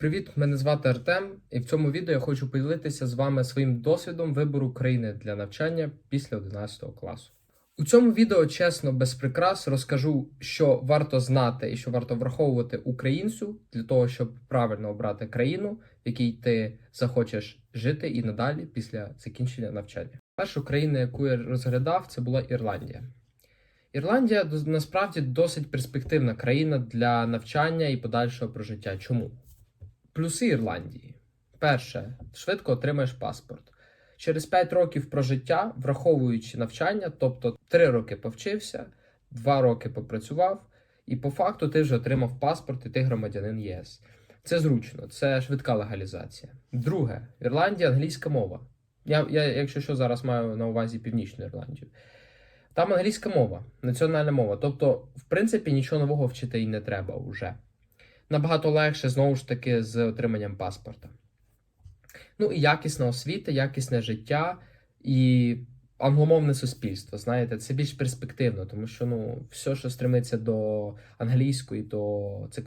Привіт, мене звати Артем, і в цьому відео я хочу поділитися з вами своїм досвідом вибору країни для навчання після 11 класу. У цьому відео чесно, без прикрас, розкажу, що варто знати і що варто враховувати українцю для того, щоб правильно обрати країну, в якій ти захочеш жити і надалі після закінчення навчання. Першу країну, яку я розглядав, це була Ірландія. Ірландія насправді досить перспективна країна для навчання і подальшого прожиття. Чому? Плюси Ірландії. Перше, швидко отримаєш паспорт. Через 5 років прожиття, враховуючи навчання, тобто 3 роки повчився, 2 роки попрацював, і по факту ти вже отримав паспорт, і ти громадянин ЄС. Це зручно, це швидка легалізація. Друге, в Ірландії англійська мова. Я, я, якщо що, зараз маю на увазі Північну Ірландію. Там англійська мова, національна мова. Тобто, в принципі, нічого нового вчити і не треба вже набагато легше знову ж таки з отриманням паспорта. Ну і якісна освіта, якісне життя і англомовне суспільство. Знаєте, це більш перспективно, тому що ну, все, що стремиться до англійської, то це